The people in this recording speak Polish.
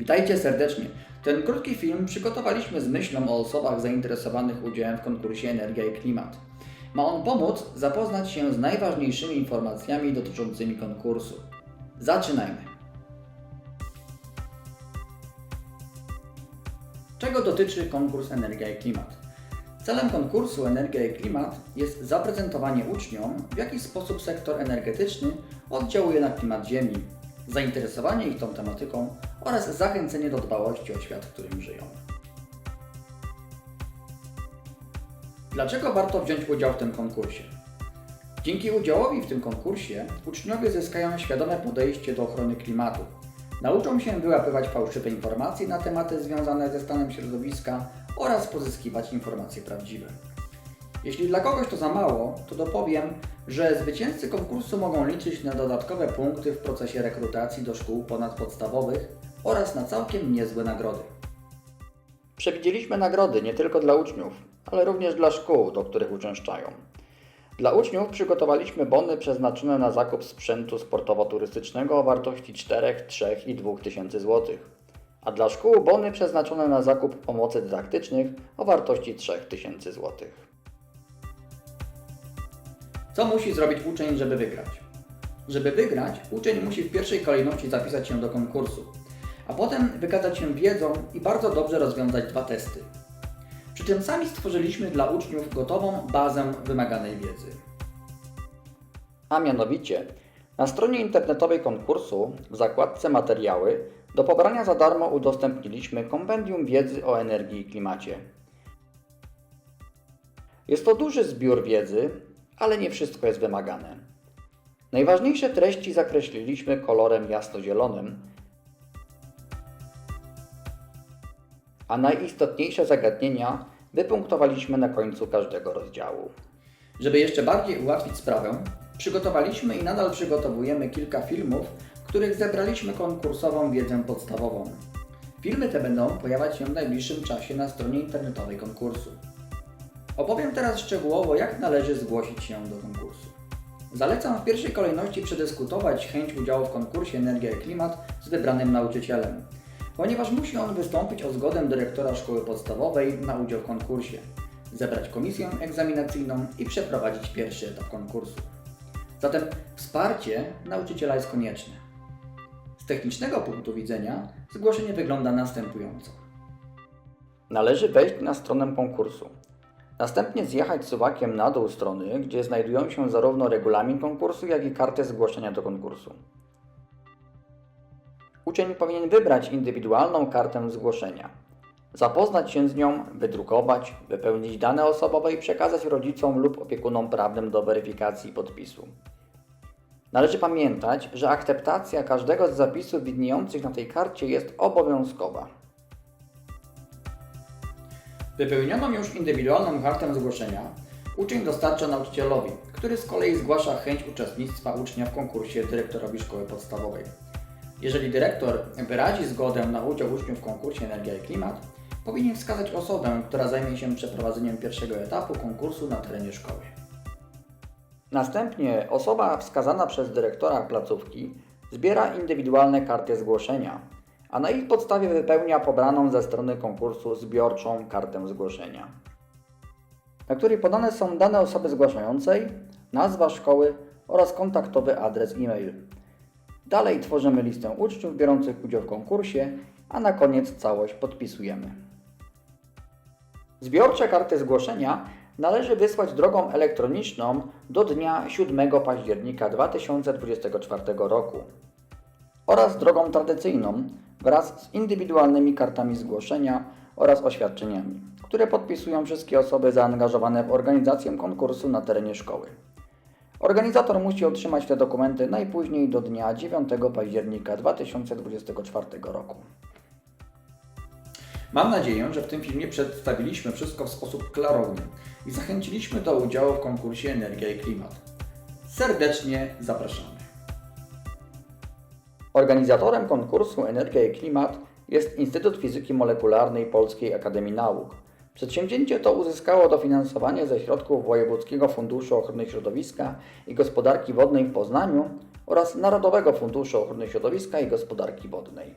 Witajcie serdecznie. Ten krótki film przygotowaliśmy z myślą o osobach zainteresowanych udziałem w konkursie Energia i Klimat. Ma on pomóc zapoznać się z najważniejszymi informacjami dotyczącymi konkursu. Zaczynajmy. Czego dotyczy konkurs Energia i Klimat? Celem konkursu Energia i Klimat jest zaprezentowanie uczniom, w jaki sposób sektor energetyczny oddziałuje na klimat Ziemi, zainteresowanie ich tą tematyką oraz zachęcenie do dbałości o świat, w którym żyją. Dlaczego warto wziąć udział w tym konkursie? Dzięki udziałowi w tym konkursie uczniowie zyskają świadome podejście do ochrony klimatu. Nauczą się wyłapywać fałszywe informacje na tematy związane ze stanem środowiska oraz pozyskiwać informacje prawdziwe. Jeśli dla kogoś to za mało, to dopowiem, że zwycięzcy konkursu mogą liczyć na dodatkowe punkty w procesie rekrutacji do szkół ponadpodstawowych oraz na całkiem niezłe nagrody. Przewidzieliśmy nagrody nie tylko dla uczniów, ale również dla szkół, do których uczęszczają. Dla uczniów przygotowaliśmy bony przeznaczone na zakup sprzętu sportowo-turystycznego o wartości 4, 3 i 2 tysięcy złotych, a dla szkół bony przeznaczone na zakup pomocy dydaktycznych o wartości 3 tysięcy złotych. Co musi zrobić uczeń, żeby wygrać? Żeby wygrać, uczeń musi w pierwszej kolejności zapisać się do konkursu, a potem wykazać się wiedzą i bardzo dobrze rozwiązać dwa testy. Przy czym sami stworzyliśmy dla uczniów gotową bazę wymaganej wiedzy. A mianowicie, na stronie internetowej konkursu w zakładce Materiały do pobrania za darmo udostępniliśmy kompendium wiedzy o energii i klimacie. Jest to duży zbiór wiedzy, ale nie wszystko jest wymagane. Najważniejsze treści zakreśliliśmy kolorem jasnozielonym, a najistotniejsze zagadnienia wypunktowaliśmy na końcu każdego rozdziału. Żeby jeszcze bardziej ułatwić sprawę, przygotowaliśmy i nadal przygotowujemy kilka filmów, w których zebraliśmy konkursową wiedzę podstawową. Filmy te będą pojawiać się w najbliższym czasie na stronie internetowej konkursu. Opowiem teraz szczegółowo, jak należy zgłosić się do konkursu. Zalecam w pierwszej kolejności przedyskutować chęć udziału w konkursie Energia i Klimat z wybranym nauczycielem, ponieważ musi on wystąpić o zgodę dyrektora szkoły podstawowej na udział w konkursie, zebrać komisję egzaminacyjną i przeprowadzić pierwszy etap konkursu. Zatem wsparcie nauczyciela jest konieczne. Z technicznego punktu widzenia zgłoszenie wygląda następująco. Należy wejść na stronę konkursu. Następnie zjechać suwakiem na dół strony, gdzie znajdują się zarówno regulamin konkursu, jak i kartę zgłoszenia do konkursu. Uczeń powinien wybrać indywidualną kartę zgłoszenia, zapoznać się z nią, wydrukować, wypełnić dane osobowe i przekazać rodzicom lub opiekunom prawnym do weryfikacji podpisu. Należy pamiętać, że akceptacja każdego z zapisów widniejących na tej karcie jest obowiązkowa. Wypełnioną już indywidualną kartę zgłoszenia uczeń dostarcza nauczycielowi, który z kolei zgłasza chęć uczestnictwa ucznia w konkursie dyrektorowi szkoły podstawowej. Jeżeli dyrektor wyrazi zgodę na udział uczniów w konkursie Energia i Klimat, powinien wskazać osobę, która zajmie się przeprowadzeniem pierwszego etapu konkursu na terenie szkoły. Następnie osoba wskazana przez dyrektora placówki zbiera indywidualne karty zgłoszenia, a na ich podstawie wypełnia pobraną ze strony konkursu zbiorczą kartę zgłoszenia, na której podane są dane osoby zgłaszającej, nazwa szkoły oraz kontaktowy adres e-mail. Dalej tworzymy listę uczniów biorących udział w konkursie, a na koniec całość podpisujemy. Zbiorcze karty zgłoszenia należy wysłać drogą elektroniczną do dnia 7 października 2024 roku oraz drogą tradycyjną wraz z indywidualnymi kartami zgłoszenia oraz oświadczeniami, które podpisują wszystkie osoby zaangażowane w organizację konkursu na terenie szkoły. Organizator musi otrzymać te dokumenty najpóźniej do dnia 9 października 2024 roku. Mam nadzieję, że w tym filmie przedstawiliśmy wszystko w sposób klarowny i zachęciliśmy do udziału w konkursie Energia i Klimat. Serdecznie zapraszamy. Organizatorem konkursu Energia i Klimat jest Instytut Fizyki Molekularnej Polskiej Akademii Nauk. Przedsięwzięcie to uzyskało dofinansowanie ze środków Wojewódzkiego Funduszu Ochrony Środowiska i Gospodarki Wodnej w Poznaniu oraz Narodowego Funduszu Ochrony Środowiska i Gospodarki Wodnej.